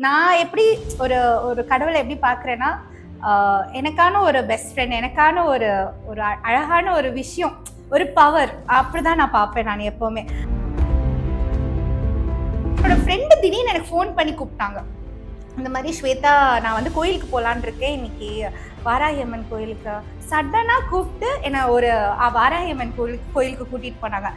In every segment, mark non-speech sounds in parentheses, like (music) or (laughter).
நான் எப்படி ஒரு ஒரு கடவுளை எப்படி பார்க்குறேன்னா எனக்கான ஒரு பெஸ்ட் ஃப்ரெண்ட் எனக்கான ஒரு ஒரு அ- அழகான ஒரு விஷயம் ஒரு பவர் அப்படிதான் நான் பார்ப்பேன் நான் எப்பவுமே. என்னோட ஃப்ரெண்டு திடீர்னு எனக்கு ஃபோன் பண்ணி கூப்பிட்டாங்க. இந்த மாதிரி ஸ்வேதா நான் வந்து கோயிலுக்கு போகலான் இருக்கேன் இன்னைக்கு வாராகியம்மன் கோயிலுக்கு. சடனாக கூப்பிட்டு என்னை ஒரு வாராகியம்மன் கோயிலுக்கு கோயிலுக்கு கூட்டிகிட்டு போனாங்க.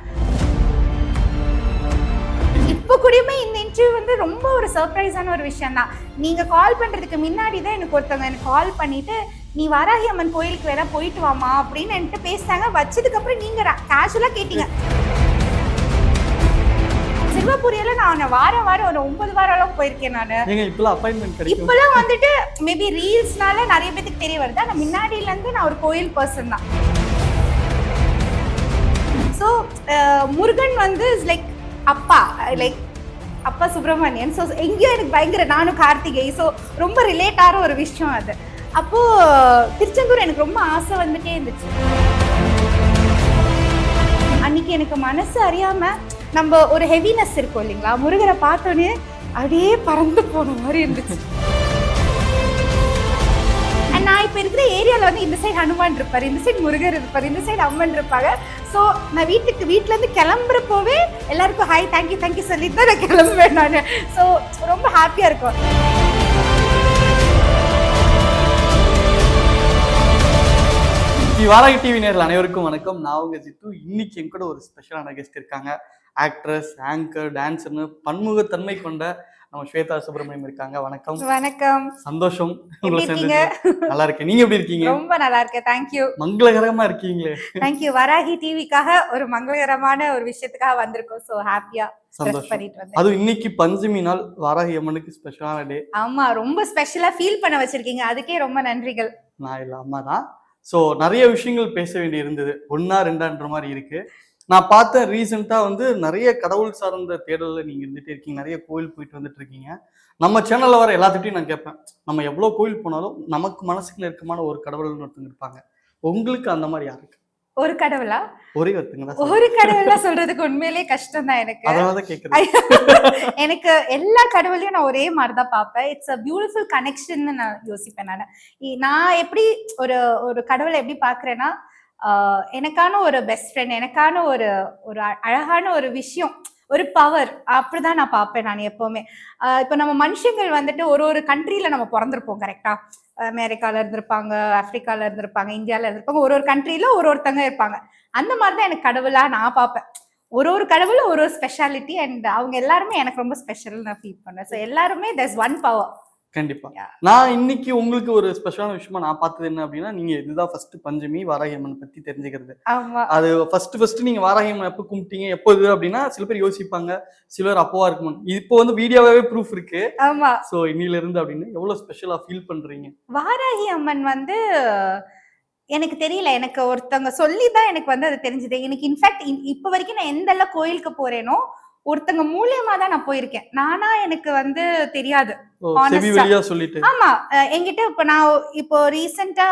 இப்போ கூடயுமே இந்த இன்டர்வியூ வந்து ரொம்ப ஒரு சர்ப்ரைஸான ஒரு விஷயம் தான் நீங்க கால் பண்றதுக்கு முன்னாடி தான் எனக்கு ஒருத்தவங்க எனக்கு கால் பண்ணிட்டு நீ வாராகி அம்மன் கோயிலுக்கு வேணா போயிட்டு வாமா அப்படின்னு என்கிட்ட பேசினாங்க. வச்சதுக்கு அப்புறம் நீங்க கேஷுவலா கேட்டீங்க. சிவபுரியில நான் வாரம் வாரம் ஒரு ஒன்பது வாரம் போயிருக்கேன் நான். இப்பெல்லாம் அப்பாயின்மெண்ட் கிடைக்கும்? இப்பெல்லாம் வந்துட்டு மேபி ரீல்ஸ்னால நிறைய பேத்துக்கு தெரிய வருது. ஆனா முன்னாடில இருந்து நான் ஒரு கோயில் பர்சன் தான். ஸோ முருகன் வந்து லைக் அப்பா லைக் அப்பா சுப்பிரமணியன். ஸோ எங்கேயோ எனக்கு பயங்கர நானும் கார்த்திகை. ஸோ ரொம்ப ரிலேட் ஆகிற ஒரு விஷயம் அது. அப்போது திருச்செந்தூர் எனக்கு ரொம்ப ஆசை வந்துட்டே இருந்துச்சு. அன்னைக்கு எனக்கு மனசு அறியாமல் நம்ம ஒரு ஹெவினஸ் இருக்கும் இல்லைங்களா? முருகரை பார்த்தோன்னே அப்படியே பறந்து போன மாதிரி இருந்துச்சு. நான் இப்போ இருக்கிற ஏரியாவில் வந்து இந்த சைடு ஹனுமான் இருப்பார் இந்த சைடு முருகர் இருப்பார் இந்த சைடு அம்மன் இருப்பாங்க. ஸோ நான் வீட்டுக்கு வீட்டிலேருந்து கிளம்புறப்போவே எல்லாருக்கும் ஹாய் தேங்க்யூ தேங்க்யூ சொல்லிட்டு தான் நான் கிளம்புவேன் நான். ஸோ ரொம்ப ஹாப்பியாக இருக்கும். வாராகி டிவி நேரில் அனைவருக்கும் வணக்கம். நான் உங்கள் ஜித்து. இன்னைக்கு என் கூட ஒரு ஸ்பெஷலான கெஸ்ட் இருக்காங்க. ஆக்ட்ரஸ் ஆங்கர் டான்ஸர்னு பன்முகத்தன்மை கொண்ட நம்ம ஸ்வேதா சுப்பிரமணியம் இருக்காங்க. வணக்கம். வணக்கம். சந்தோஷம். நல்லா இருக்கேன். நீங்க எப்படி இருக்கீங்க? ரொம்ப நல்லா இருக்கேன். தேங்க்யூ மங்களகரமா இருக்கீங்களே. தேங்க்யூ வராகி டிவிக்காக ஒரு மங்களகரமான ஒரு விஷயத்துக்காக வந்திருக்கோம். ஸோ ஹாப்பியா அதுவும் இன்னைக்கு பஞ்சமி நாள். வாராகி அம்மனுக்கு ஸ்பெஷலான டே ஆமா ரொம்ப ஸ்பெஷலா ஃபீல் பண்ண வச்சிருக்கீங்க. அதுக்கே ரொம்ப நன்றிகள். நான் இல்லை அம்மா தான் ஸோ நிறைய விஷயங்கள் பேச வேண்டி இருந்தது ஒன்னா ரெண்டான்ற மாதிரி இருக்கு. நான் பார்த்தேன் ரீசெண்டாக வந்து நிறைய கடவுள் சார்ந்த தேடலில் நீங்கள் இருந்துட்டு இருக்கீங்க. நிறைய கோயில் போயிட்டு வந்துட்டு இருக்கீங்க. நம்ம சேனலில் வர எல்லாத்துட்டையும் நான் கேட்பேன். நம்ம எவ்வளோ கோயில் போனாலும் நமக்கு மனசுக்கு நெருக்கமான ஒரு கடவுள்னு ஒருத்தங்க இருப்பாங்க. உங்களுக்கு அந்த மாதிரி யாருக்கு ஒரு கடவுளா? ஒரே ஒருத்தங்க. ஒரு கடவுளா சொல்றதுக்கு உண்மையிலேயே கஷ்டம் தான் எனக்கு எனக்கு எல்லா கடவுளையும் நான் ஒரே மாதிரி தான் பார்ப்பேன். இட்ஸ் அ பியூட்டிஃபுல் கனெக்ஷன் நான் யோசிப்பேன் நான். நான் எப்படி ஒரு ஒரு கடவுளை எப்படி பார்க்கறேன்னா ஆஹ் எனக்கான ஒரு பெஸ்ட் ஃப்ரெண்ட் எனக்கான ஒரு ஒரு அ- அழகான ஒரு விஷயம் ஒரு பவர் அப்படிதான் நான் பார்ப்பேன் நான் எப்பவுமே. இப்போ நம்ம மனுஷங்கள் வந்துட்டு ஒரு ஒரு கண்ட்ரியில நம்ம பிறந்திருப்போம் கரெக்டா அமெரிக்கால இருந்திருப்பாங்க ஆப்பிரிக்கால இருந்திருப்பாங்க இந்தியால இருந்திருப்பாங்க ஒரு ஒரு கண்ட்ரியில ஒரு ஒருத்தங்க இருப்பாங்க. அந்த மாதிரி தான் எனக்கு கடவுளா நான் பார்ப்பேன். ஒரு ஒரு கடவுளும் ஒரு ஒரு ஸ்பெஷாலிட்டி அண்ட் அவங்க எல்லாருமே எனக்கு ரொம்ப ஸ்பெஷல் நான் ஃபீல் பண்ணேன் ஸோ எல்லாருமே தஸ் ஒன் பவர் கண்டிப்பா. நான் இன்னைக்கு உங்களுக்கு ஒரு ஸ்பெஷலான விஷயமா நான் பார்த்தது என்ன அப்படின்னா நீங்க இதுதான் ஃபர்ஸ்ட் பஞ்சமி வாராகி அம்மன் பத்தி தெரிஞ்சுக்கிறது. அது ஃபர்ஸ்ட் ஃபர்ஸ்ட் நீங்க வாராகியம் எப்போ கும்பிட்டீங்க எப்போ இது அப்படின்னா சில பேர் யோசிப்பாங்க சிலர் அப்போவா இருக்குமா இப்போ வந்து வீடியோவாவே ப்ரூஃப் இருக்கு. ஆமா. ஸோ இன்னில இருந்து அப்படின்னு எவ்வளவு ஸ்பெஷலா ஃபீல் பண்றீங்க? வாராகி அம்மன் வந்து எனக்கு தெரியல. எனக்கு ஒருத்தவங்க சொல்லி தான் எனக்கு வந்து அது தெரிஞ்சது. எனக்கு இன்ஃபேக்ட் இப்போ வரைக்கும் நான் எந்த எல்லாம் கோயிலுக்கு போறேனோ ஒருத்தங்க மூலியமா தான் நான் போயிருக்கேன். நானா எனக்கு வந்து தெரியாது ஆமா என்கிட்ட இப்போ நான் இப்போ ரீசெண்டா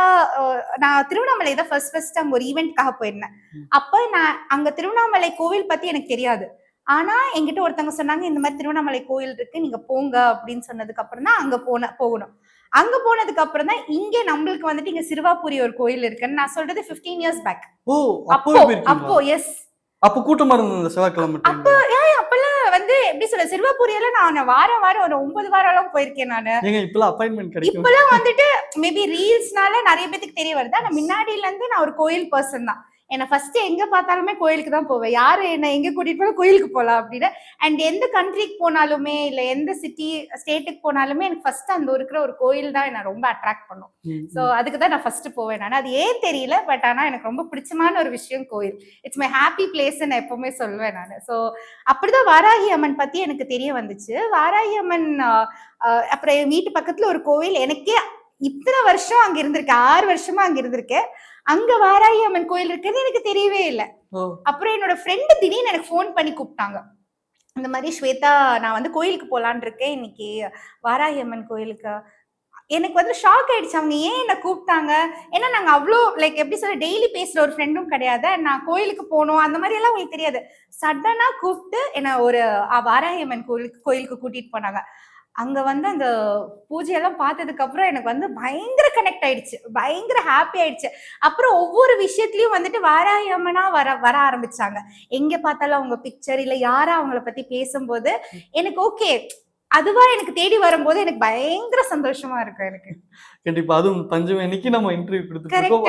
நான் திருவண்ணாமலை தான் ஃபர்ஸ்ட் ஃபர்ஸ்ட் அங்க ஒரு ஈவெண்ட்காக போயிருந்தேன். அப்ப நான் அங்க திருவண்ணாமலை கோவில் பத்தி எனக்கு தெரியாது. ஆனா என்கிட்ட ஒருத்தவங்க சொன்னாங்க இந்த மாதிரி திருவண்ணாமலை கோயில் இருக்கு நீங்க போங்க அப்படின்னு சொன்னதுக்கு அப்புறம் தான் அங்க போன போகணும். அங்க போனதுக்கு அப்புறம் தான் இங்க நம்மளுக்கு வந்துட்டு இங்க சிறுவாபுரி ஒரு கோயில் இருக்குன்னு நான் சொல்றது 15 இயர்ஸ் பேக் அப்போ அப்போ எஸ் அப்போ கூட்டமா இருந்தது இந்த செவ்வாய்க்கிழமை அப்பெல்லாம் வந்து எப்படி சொல்ல சிறுவாபுரியில நான் வாரம் வாரம் ஒரு ஒன்பது வாரம் எல்லாம் போயிருக்கேன் நான். இப்பெல்லாம் அப்பாயின்மெண்ட் கிடைக்கும்? இப்பெல்லாம் வந்துட்டு மேபி ரீல்ஸ்னால நிறைய பேத்துக்கு தெரிய வருது. ஆனா முன்னாடில இருந்து நான் ஒரு கோயில் பர்சன் தான். என்ன ஃபர்ஸ்ட் எங்க பார்த்தாலுமே கோயிலுக்கு தான் போவேன். யாரு என்ன எங்க கூட்டிட்டு போனா கோயிலுக்கு போலாம் அப்படின்னு. அண்ட் எந்த கண்ட்ரிக்கு போனாலுமே இல்ல எந்த சிட்டி ஸ்டேட்டுக்கு போனாலுமே எனக்கு ஃபர்ஸ்ட் அந்த இருக்கிற ஒரு கோயில் தான் என்ன ரொம்ப அட்ராக்ட் பண்ணும். ஸோ அதுக்கு தான் நான் ஃபர்ஸ்ட் போவேன் நான். அது ஏன் தெரியல பட் ஆனா எனக்கு ரொம்ப பிடிச்சமான ஒரு விஷயம் கோயில். இட்ஸ் மை ஹாப்பி பிளேஸ் நான் எப்பவுமே சொல்வேன் நான். ஸோ அப்படிதான் வாராகி அம்மன் பத்தி எனக்கு தெரிய வந்துச்சு. வாராகி அம்மன் அப்புறம் என் வீட்டு பக்கத்துல ஒரு கோவில் எனக்கே இத்தனை வருஷம் அங்க இருந்திருக்கேன் ஆறு வருஷமா அங்க இருந்திருக்கேன் அங்க வாராகி அம்மன் கோயில் இருக்குன்னு எனக்கு தெரியவே இல்லை. அப்புறம் என்னோட ஃப்ரெண்டு திடீர்னு எனக்கு ஃபோன் பண்ணி கூப்பிட்டாங்க. இந்த மாதிரி ஸ்வேதா நான் வந்து கோயிலுக்கு போலான் இருக்கேன் இன்னைக்கு வாராகி அம்மன் கோயிலுக்கு. எனக்கு வந்து ஷாக் ஆயிடுச்சு. அவங்க ஏன் என்ன கூப்பிட்டாங்க? ஏன்னா நாங்க அவ்வளோ லைக் எப்படி சொல்ல டெய்லி பேசுற ஒரு ஃப்ரெண்டும் கிடையாது. நான் கோயிலுக்கு போகணும் அந்த மாதிரி எல்லாம் உங்களுக்கு தெரியாது. சடனா கூப்பிட்டு என்ன ஒரு அ, வாராகி அம்மன் கோயிலுக்கு கோயிலுக்கு கூட்டிட்டு போனாங்க. அங்க வந்து அந்த பூஜையெல்லாம் பார்த்ததுக்கு அப்புறம் எனக்கு வந்து பயங்கர கனெக்ட் ஆயிடுச்சு. பயங்கர ஹாப்பி ஆயிடுச்சு. அப்புறம் ஒவ்வொரு விஷயத்துலயும் வந்துட்டு வாராகி அம்மனா வர வர ஆரம்பிச்சாங்க. எங்க பார்த்தாலும் அவங்க பிக்சர் இல்ல யாரா அவங்கள பத்தி பேசும்போது எனக்கு ஓகே அதுவா எனக்கு தேடி வரும்போது எனக்கு பயங்கர சந்தோஷமா இருக்கும் எனக்கு. கண்டிப்பா அதுவும் பஞ்சமி அன்னைக்கு நம்ம இன்டர்வியூ கொடுத்துருக்கோம்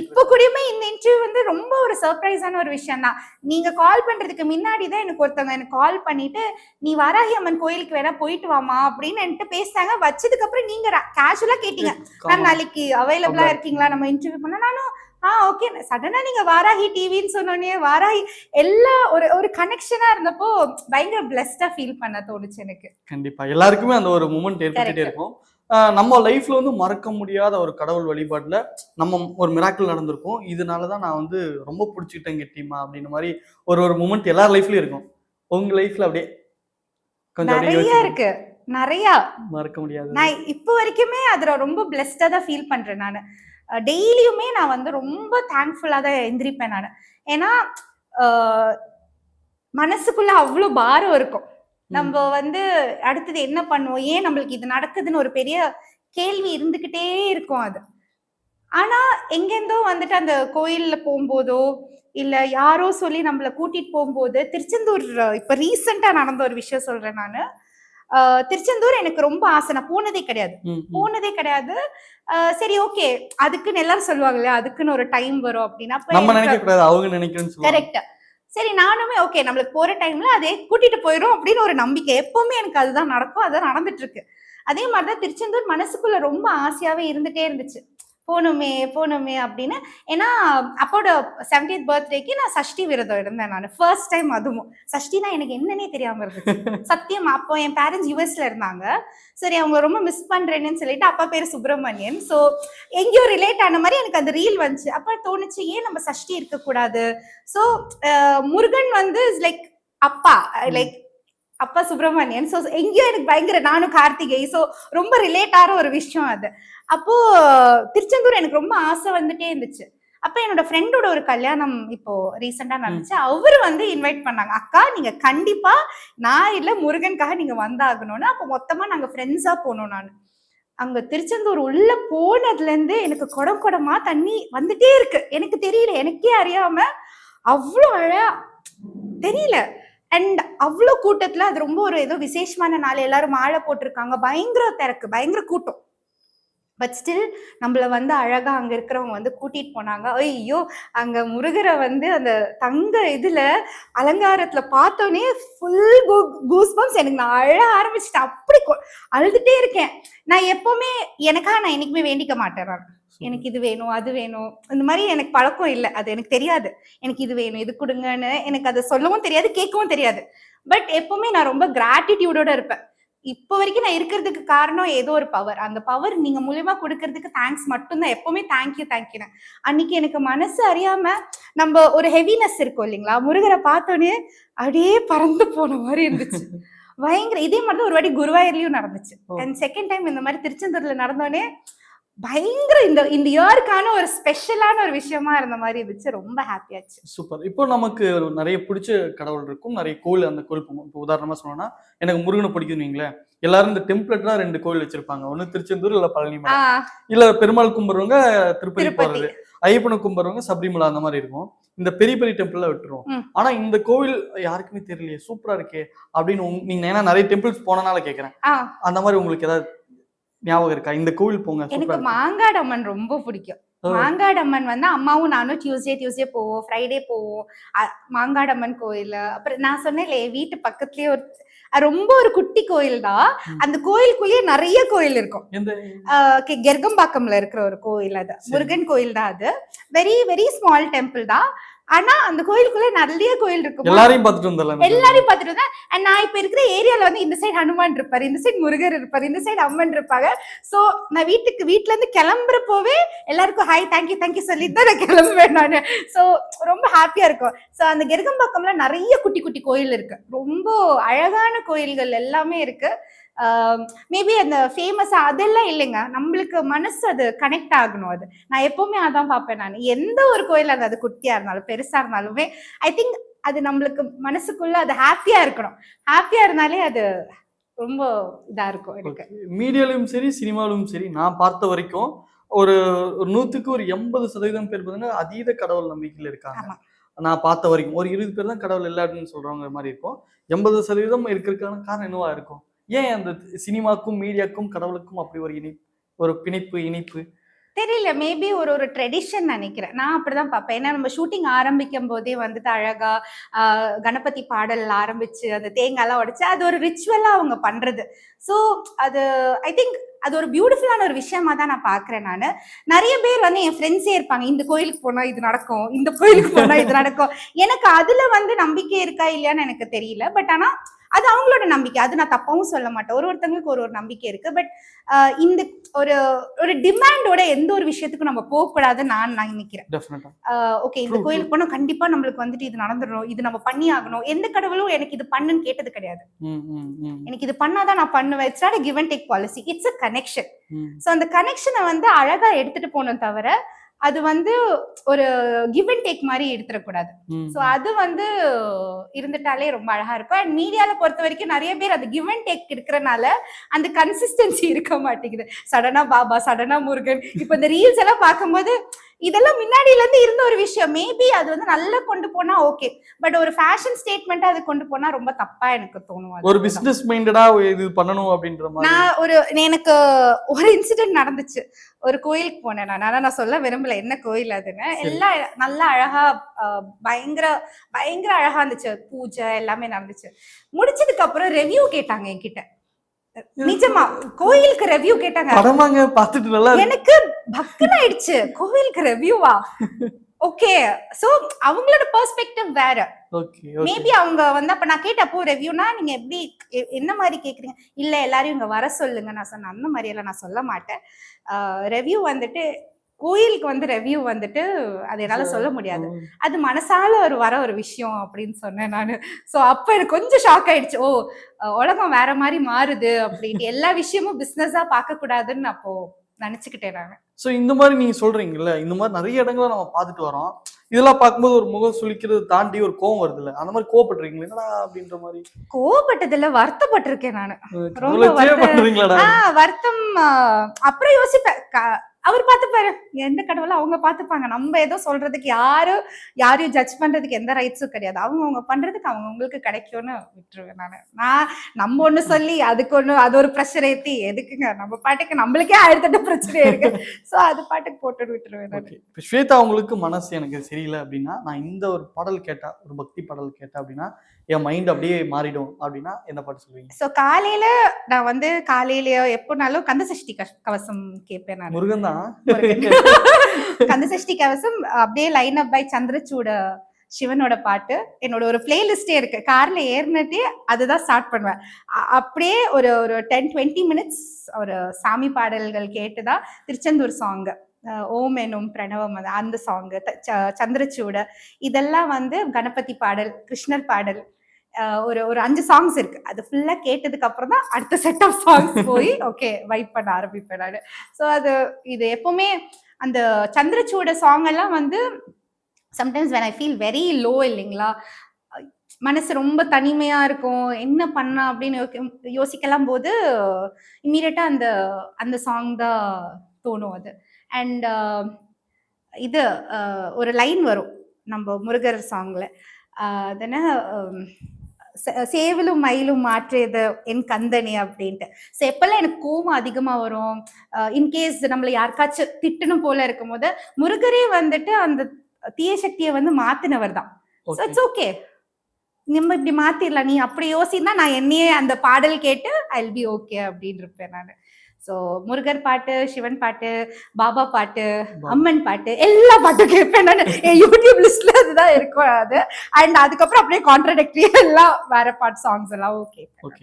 இப்ப கூடயுமே இந்த இன்டர்வியூ வந்து ரொம்ப ஒரு சர்ப்ரைஸான ஒரு விஷயம் தான் நீங்க கால் பண்றதுக்கு முன்னாடி தான் எனக்கு ஒருத்தவங்க எனக்கு கால் பண்ணிட்டு நீ வராகி அம்மன் கோயிலுக்கு வேணா போயிட்டு வாமா அப்படின்னு என்கிட்ட பேசினாங்க. வச்சதுக்கு அப்புறம் நீங்க கேஷுவலா கேட்டீங்க. மேம் நாளைக்கு அவைலபிளா. இருக்கீங்களா? நம்ம இன்டர்வியூ பண்ண நானும் ஆ ஓகே சடனா நீங்க வாராகி டிவின்னு சொன்னோடனே வாராகி எல்லா ஒரு ஒரு கனெக்ஷனா இருந்தப்போ பயங்கர பிளஸ்டா ஃபீல் பண்ண தோணுச்சு எனக்கு. கண்டிப்பா. எல்லாருக்குமே அந்த ஒரு மூமெண்ட் ஏற்பட்டுட்டே. இருக்கும். நம்ம லைஃப்ல வந்து மறக்க முடியாத ஒரு கடவுள் வழிபாட்டுல நம்ம ஒரு மிராக்கிள் நடந்திருக்கும். இதனாலதான் நான் வந்து ரொம்ப பிடிச்சிக்கிட்டேன் கெட்டிமா அப்படின்ற மாதிரி ஒரு ஒரு மூமெண்ட் எல்லார் லைஃப்லயும் இருக்கும். உங்க லைஃப்ல அப்படியே கொஞ்சம் நிறைய இருக்கு. நிறைய. மறக்க முடியாது. நான் இப்போ வரைக்குமே அதுல ரொம்ப பிளெஸ்டா தான் ஃபீல் பண்றேன் நான். டெய்லியுமே நான் வந்து ரொம்ப தேங்க்ஃபுல்லா தான் எந்திரிப்பேன் நான். ஏன்னா மனசுக்குள்ள அவ்வளோ பாரம் இருக்கும். நம்ம வந்து அடுத்தது என்ன பண்ணுவோம்? ஏன் நம்மளுக்கு இது நடக்குதுன்னு ஒரு பெரிய கேள்வி இருந்துகிட்டே இருக்கும் அது. ஆனா எங்கேருந்தோ வந்துட்டு அந்த கோயில்ல போகும்போதோ இல்ல யாரோ சொல்லி நம்மள கூட்டிட்டு போகும்போது திருச்செந்தூர் இப்ப ரீசெண்டா நடந்த ஒரு விஷயம் சொல்றேன் நானு. திருச்செந்தூர் எனக்கு ரொம்ப ஆசை. நான் போனதே கிடையாது. போனதே கிடையாது. சரி ஓகே. அதுக்குன்னு எல்லாரும் சொல்லுவாங்க இல்லையா அதுக்குன்னு ஒரு டைம் வரும் அப்படின்னா கரெக்ட் சரி நானுமே ஓகே நம்மளுக்கு போற டைம்ல அதே கூட்டிட்டு போயிரும் அப்படின்னு ஒரு நம்பிக்கை. எப்பவுமே எனக்கு அதுதான் நடக்கும். அதுதான் நடந்துட்டு இருக்கு. அதே மாதிரிதான் திருச்செந்தூர் மனசுக்குள்ள ரொம்ப ஆசையாவே இருந்துட்டே இருந்துச்சு. போகணுமே போகணுமே அப்படின்னு. ஏன்னா அப்போட செவன்டீத் பர்த்டேக்கு நான் சஷ்டி விரதம் இருந்தேன் நான். ஃபர்ஸ்ட் டைம் அதுவும். சஷ்டினா எனக்கு என்னன்னே தெரியாம இருந்துச்சு. (laughs) சத்தியம் அப்போ என் பேரண்ட்ஸ் யூஎஸ்ல இருந்தாங்க. சரி அவங்க ரொம்ப மிஸ் பண்றேன்னு சொல்லிட்டு அப்பா பேர் சுப்பிரமணியன். ஸோ எங்கேயோ ரிலேட் ஆன மாதிரி எனக்கு அந்த ரீல் வந்துச்சு. அப்ப தோணுச்சு ஏன் நம்ம சஷ்டி இருக்க கூடாது ஸோ முருகன் வந்து லைக் அப்பா. லைக் அப்பா சுப்பிரமணியன். ஸோ எங்கேயோ எனக்கு பயங்கர நானும் கார்த்திகை. ஸோ ரொம்ப ரிலேட் ஆகிற ஒரு விஷயம் அது. அப்போ திருச்செந்தூர் எனக்கு ரொம்ப ஆசை வந்துட்டே இருந்துச்சு. அப்ப என்னோட ஃப்ரெண்டோட ஒரு கல்யாணம் இப்போ ரீசெண்டா நடந்துச்சு. அவரு வந்து இன்வைட் பண்ணாங்க. அக்கா நீங்க கண்டிப்பா நான் இல்ல முருகனுக்காக நீங்க வந்தாகணும்னு. அப்போ மொத்தமா நாங்க ஃப்ரெண்ட்ஸா போனோம் நான். அங்க திருச்செந்தூர் உள்ள போனதுல இருந்து எனக்கு குடம் குடமா தண்ணி வந்துட்டே இருக்கு. எனக்கு தெரியல எனக்கே அறியாம அவ்வளோ அழகா தெரியல. அண்ட் அவ்வளோ கூட்டத்தில் அது ரொம்ப ஒரு ஏதோ விசேஷமான நாள். எல்லாரும் மாலை போட்டிருக்காங்க. பயங்கர திறக்கு பயங்கர கூட்டம். பட் ஸ்டில் நம்மள வந்து அழகா அங்க இருக்கிறவங்க வந்து கூட்டிட்டு போனாங்க. ஐயோ அங்க முருகரை வந்து அந்த தங்க இதுல அலங்காரத்துல பார்த்தோன்னே ஃபுல் கூஸ் பம்ப்ஸ் எனக்கு நான் அழ ஆரம்பிச்சிட்டேன். அப்படி அழுதுகிட்டே அழுதுட்டே இருக்கேன். நான் எப்பவுமே எனக்காக நான் என்னைக்குமே வேண்டிக்க மாட்டேன் நான். எனக்கு இது வேணும் அது வேணும். இந்த மாதிரி எனக்கு பழக்கம் இல்லை. அது எனக்கு தெரியாது. எனக்கு இது வேணும் இது கொடுங்கன்னு எனக்கு அதை சொல்லவும் தெரியாது கேட்கவும் தெரியாது. பட் எப்பவுமே நான் ரொம்ப கிராட்டிடியூடோட இருப்பேன். இப்போ வரைக்கும் நான் இருக்கிறதுக்கு காரணம் ஏதோ ஒரு பவர் அந்த பவர் நீங்க மூலியமா கொடுக்கறதுக்கு தேங்க்ஸ் மட்டும்தான். எப்பவுமே தேங்க்யூ தேங்க்யூ அன்னைக்கு எனக்கு மனசு அறியாம நம்ம ஒரு ஹெவினஸ் இருக்கும் இல்லைங்களா? முருகரை பார்த்தோன்னே அப்படியே பறந்து போன மாதிரி இருந்துச்சு. (laughs) பயங்கர இதே மாதிரி ஒரு வாட்டி குருவாயூர்லயும் நடந்துச்சு. அண்ட் செகண்ட் டைம் இந்த மாதிரி திருச்செந்தூர்ல நடந்தோடனே பயங்கர இந்த இந்த இயருக்கான ஒரு ஸ்பெஷலான ஒரு விஷயமா இருந்த மாதிரி இருந்துச்சு. ரொம்ப ஹாப்பியாச்சு சூப்பர் இப்போ நமக்கு ஒரு நிறைய பிடிச்ச கடவுள் இருக்கும். நிறைய கோயில் அந்த போகும் இப்போ உதாரணமா சொன்னோம்னா எனக்கு முருகனை பிடிக்கும்னு வைங்களேன். எல்லாரும் இந்த டெம்ப்ளெட்டா ரெண்டு கோயில் வச்சிருப்பாங்க. ஒண்ணு திருச்செந்தூர் இல்ல பழனி இல்ல பெருமாள் கும்பிடுறவங்க திருப்பதி போறது. ஐயப்பனை கும்பிடுறவங்க சபரிமலை அந்த மாதிரி இருக்கும். இந்த பெரிய பெரிய டெம்பிள்ல விட்டுருவோம். ஆனா இந்த கோவில் யாருக்குமே தெரியலையே. சூப்பரா இருக்கே அப்படின்னு நீங்க ஏன்னா நிறைய டெம்பிள்ஸ் போனனால கேக்குறேன். அந்த மாதிரி உங்களுக்கு ஏதாவது ஞாபகம் இருக்கா? இந்த கோவில் போங்க எனக்கு. மாங்காடு அம்மன் ரொம்ப பிடிக்கும். மாங்காடு அம்மன் வந்து அம்மாவும் நானும் டியூஸ்டே டியூஸ்டே போவோம். ஃப்ரைடே போவோம். மாங்காடு அம்மன் கோயில் அப்புறம் நான் சொன்னேன்ல என் வீட்டு பக்கத்துலயே ஒரு ரொம்ப ஒரு குட்டி கோயில் தான். அந்த கோயிலுக்குள்ளேயே நிறைய கோயில் இருக்கும். கெர்கம்பாக்கம்ல இருக்கிற ஒரு கோயில் அது. முருகன் கோயில் தான் அது. வெரி வெரி ஸ்மால் டெம்பிள் தான். ஆனா அந்த கோயிலுக்குள்ள நிறைய கோயில் இருக்கும் எல்லாரையும் பார்த்துட்டு வந்துடலாம் எல்லாரையும் பார்த்துட்டு இருந்தேன் And நான் இப்ப இருக்கிற ஏரியால வந்து இந்த சைடு ஹனுமான் இருப்பாரு இந்த சைடு முருகர் இருப்பாரு இந்த சைடு அம்மன் இருப்பாங்க. சோ நான் வீட்டுக்கு வீட்ல இருந்து கிளம்புறப்போவே எல்லாருக்கும் ஹாய் தேங்க்யூ தேங்க்யூ சொல்லிட்டு தான் நான் கிளம்புவேன் நான். சோ ரொம்ப ஹாப்பியா இருக்கும். சோ அந்த கெருகம்பாக்கம்ல நிறைய குட்டி குட்டி கோயில் இருக்கு. ரொம்ப அழகான கோயில்கள் எல்லாமே இருக்கு. மேபி அந்த ஃபேமஸ் அதெல்லாம் இல்லைங்க. நம்மளுக்கு மனசு அது கனெக்ட் ஆகணும் அது. நான் எப்பவுமே அதான் பார்ப்பேன் நான். எந்த ஒரு கோயில் அது அது குட்டியா இருந்தாலும் பெருசா இருந்தாலுமே ஐ திங்க் அது நம்மளுக்கு மனசுக்குள்ள அது ஹாப்பியா இருக்கணும். ஹாப்பியா இருந்தாலே அது ரொம்ப இதா இருக்கும் எனக்கு. மீடியாலையும் சரி சினிமாவிலும் சரி நான் பார்த்த வரைக்கும் ஒரு நூத்துக்கு ஒரு எண்பது சதவீதம் பேர் பார்த்தீங்கன்னா அதீத கடவுள் நம்பிக்கையில் இருக்காங்க. நான் பார்த்த வரைக்கும் ஒரு இருபது பேர் தான் கடவுள் இல்லாதுன்னு சொல்றவங்க மாதிரி இருக்கும். எண்பது சதவீதம் இருக்கிறதுக்கான காரணம் என்னவா இருக்கும்? ஏன் அந்த சினிமாக்கும் மீடியாக்கும் கடவுளுக்கும் அப்படி ஒரு இணைப்பு ஒரு பிணைப்பு இணைப்பு? தெரியல. மேபி ஒரு ஒரு ட்ரெடிஷன் நினைக்கிறேன். நான் அப்படிதான் பார்ப்பேன். ஏன்னா நம்ம ஷூட்டிங் ஆரம்பிக்கும் போதே வந்துட்டு அழகா ஆஹ், கணபதி பாடல் ஆரம்பிச்சு அந்த தேங்காய்லாம் உடைச்சு அது ஒரு ரிச்சுவலா அவங்க பண்றது. ஸோ அது ஐ திங்க் அது ஒரு பியூட்டிஃபுல்லான ஒரு விஷயமா தான் நான் பாக்குறேன் நான். நிறைய பேர் வந்து என் ஃப்ரெண்ட்ஸே இருப்பாங்க. இந்த கோயிலுக்கு போனா இது நடக்கும். இந்த கோயிலுக்கு போனா இது நடக்கும். எனக்கு அதுல வந்து நம்பிக்கை இருக்கா இல்லையான்னு எனக்கு தெரியல. பட் ஆனா அது அவங்களோட நம்பிக்கை. அது நான் தப்பாவும் சொல்ல மாட்டேன். ஒரு ஒருத்தவங்களுக்கு ஒரு ஒரு நம்பிக்கை இருக்கு. பட் இந்த ஒரு ஒரு டிமாண்டோட எந்த ஒரு விஷயத்துக்கும் நம்ம போகக்கூடாதுன்னு நான் நான் நினைக்கிறேன். ஓகே இந்த. கோயிலுக்கு போனா கண்டிப்பா நம்மளுக்கு வந்துட்டு இது நடந்துடணும். இது நம்ம பண்ணி ஆகணும். எந்த கடவுளும் எனக்கு இது பண்ணுன்னு கேட்டது கிடையாது. எனக்கு இது பண்ணாதான் நான் பண்ணுவேன். It's not give and take policy it's a connection so அந்த கனெக்ஷனை வந்து அழகா எடுத்துட்டு போகணும் தவிர அது வந்து ஒரு கிவ் அண்ட் டேக் மாதிரி எடுத்துடக்கூடாது. ஸோ அது வந்து இருந்துட்டாலே ரொம்ப அழகா இருக்கும். அண்ட் மீடியால பொறுத்த வரைக்கும் நிறைய பேர் அது கிவ் அண்ட் டேக் இருக்கிறனால அந்த கன்சிஸ்டன்சி இருக்க மாட்டேங்குது. சடனா பாபா சடனா முருகன். இப்போ இந்த ரீல்ஸ் எல்லாம் பார்க்கும்போது இதெல்லாம் முன்னாடில இருந்து இருந்த ஒரு விஷயம். மேபி அது வந்து நல்லா கொண்டு போனா ஓகே பட் ஒரு ஃபேஷன் ஸ்டேட்மெண்ட்டா அது கொண்டு போனா ரொம்ப தப்பா எனக்கு தோணும். ஒரு பிசினஸ் மைண்டடா இது பண்ணணும் அப்படின்ற மாதிரி. நான் ஒரு எனக்கு ஒரு இன்சிடென்ட் நடந்துச்சு. ஒரு கோயிலுக்கு போனேன் நான். ஆனா நான் சொல்ல விரும்பல. என்ன கோயில் அதுன்னு. எல்லாம் நல்லா அழகா பயங்கர பயங்கர அழகா இருந்துச்சு. பூஜை எல்லாமே நடந்துச்சு. முடிச்சதுக்கு அப்புறம் ரெவ்யூ கேட்டாங்க என்கிட்ட. நிஜமா கோயிலுக்கு ரெவ்யூ கேட்டாங்க. படமாங்க பார்த்துட்டு நல்லா. எனக்கு பக்குன்னு ஆயிடுச்சு கோவிலுக்கு ரெவ்யூவா ஓகே சோ அவங்களோட பெர்ஸ்பெக்டிவ் வேற. மேபி அவங்க வந்து அப்ப நான் கேட்டப்போ ரெவ்யூனா நீங்க எப்படி என்ன மாதிரி கேக்குறீங்க? இல்ல எல்லாரையும் இங்க வர சொல்லுங்க. நான் சொன்னேன் அந்த மாதிரி எல்லாம் நான் சொல்ல மாட்டேன். ரெவ்யூ வந்துட்டு கோயிலுக்கு வந்து ரெவ்யூ வந்துட்டு அது என்னால சொல்ல முடியாது. அது மனசால ஒரு வர ஒரு விஷயம் அப்படின்னு சொன்னேன் நானு. சோ அப்ப எனக்கு கொஞ்சம் ஷாக் ஆயிடுச்சு. ஓ உலகம் வேற மாதிரி மாறுது அப்படின்ட்டு. எல்லா விஷயமும் பிசினஸா பார்க்க கூடாதுன்னு அப்போ நினைச்சுக்கிட்டேன் நான். ஸோ இந்த மாதிரி நீங்க சொல்றீங்கல்ல இந்த மாதிரி நிறைய இடங்களை நம்ம பார்த்துட்டு வரோம். இதெல்லாம் பார்க்கும்போது ஒரு முகம் சுளிக்கிறது தாண்டி ஒரு கோவம் வருதுல்ல அந்த மாதிரி கோவப்படுறீங்களா என்னடா அப்படின்ற மாதிரி. கோவப்பட்டதுல வருத்தப்பட்டிருக்கேன் நானு. ரொம்ப வருத்தம். அப்புறம் யோசிப்பேன். அவர் பார்த்துப்பாரு எந்த கடவுளும் அவங்க பார்த்துப்பாங்க. நம்ம ஏதோ சொல்றதுக்கு யாரும் யாரையும் ஜட்ஜ் பண்றதுக்கு எந்த ரைட்ஸும் கிடையாது. அவங்க அவங்க பண்றதுக்கு அவங்க உங்களுக்கு கிடைக்கும்னு விட்டுருவேன் நான். நான் நம்ம ஒண்ணு சொல்லி அதுக்கு ஒண்ணு அது ஒரு ப்ரெஷர் ஏத்தி எதுக்குங்க? நம்ம பாட்டுக்கு நம்மளுக்கே ஆயிரத்தெட்டு பிரச்சனை இருக்கு. சோ அது பாட்டுக்கு போட்டு விட்டுருவேன் இப்போ ஸ்வேதா அவங்களுக்கு மனசு எனக்கு சரியில்லை அப்படின்னா நான் இந்த ஒரு பாடல் கேட்டா ஒரு பக்தி பாடல் கேட்டா அப்படின்னா என் மைண்ட் அப்படியே மாறிடும் அப்படின்னா என்ன பாட்டு சொல்லுவீங்க? சோ காலையில நான் வந்து காலையிலயோ எப்போனாலும் கந்த சஷ்டி கவசம் கேட்பேன் நான். முருகன் தான். கந்த சஷ்டி கவசம் அப்படியே லைன் அப் பை சந்திரசூட சிவனோட பாட்டு. என்னோட ஒரு பிளேலிஸ்டே இருக்கு. கார்ல ஏறினட்டே அதுதான் ஸ்டார்ட் பண்ணுவேன். அப்படியே ஒரு ஒரு டென் டுவெண்ட்டி மினிட்ஸ் ஒரு சாமி பாடல்கள் கேட்டுதான் திருச்செந்தூர் சாங் ஓம் எனும் பிரணவம் அந்த சாங்கு சந்திரச்சூட இதெல்லாம் வந்து கணபதி பாடல் கிருஷ்ணர் பாடல் ஒரு ஒரு அஞ்சு சாங்ஸ் இருக்கு. அது ஃபுல்லா கேட்டதுக்கு அப்புறம் தான் அடுத்த செட் ஆஃப் சாங்ஸ் போய் (laughs) ஓகே வைப் பண்ண ஆரம்பிப்பேன் நான். ஸோ அது இது எப்பவுமே அந்த சந்திரச்சூட சாங் எல்லாம் வந்து sometimes when I feel very low இல்லைங்களா மனசு ரொம்ப தனிமையா இருக்கும். என்ன பண்ணா அப்படின்னு யோசி- யோசிக்கலாம் போது இம்மீடியட்டா அந்த அந்த சாங் தான் தோணும் அது. அண்ட் இது அஹ், ஒரு லைன் வரும் நம்ம முருகர் சாங்ல அது என்ன ஹம், சே- சேவலும் மயிலும் மாற்றியது என் கந்தனி அப்படின்ட்டு. ஸோ எப்பெல்லாம் எனக்கு கோவம் அதிகமா வரும் இன்கேஸ் நம்மள யாருக்காச்சும் திட்டணும் போல இருக்கும் போது முருகரே வந்துட்டு அந்த தீய சக்தியை வந்து மாத்தினவர் தான். இட்ஸ் ஓகே நம்ம இப்படி மாத்திரலாம் நீ அப்படி யோசினா நான் என்னையே அந்த பாடல் கேட்டு ஐ பி ஓகே அப்படின்னு இருப்பேன் நான். ஸோ முருகர் பாட்டு சிவன் பாட்டு பாபா பாட்டு அம்மன் பாட்டு எல்லா பாட்டும் கேட்பேன் நான். (laughs) என் யூடியூப் லிஸ்ட்ல அதுதான் இருக்கும். அது. அண்ட் அதுக்கப்புறம் அப்படியே கான்ட்ரடிக்டரி எல்லாம் வேற பாட்டு சாங்ஸ் எல்லாம் ஓகே ஓகே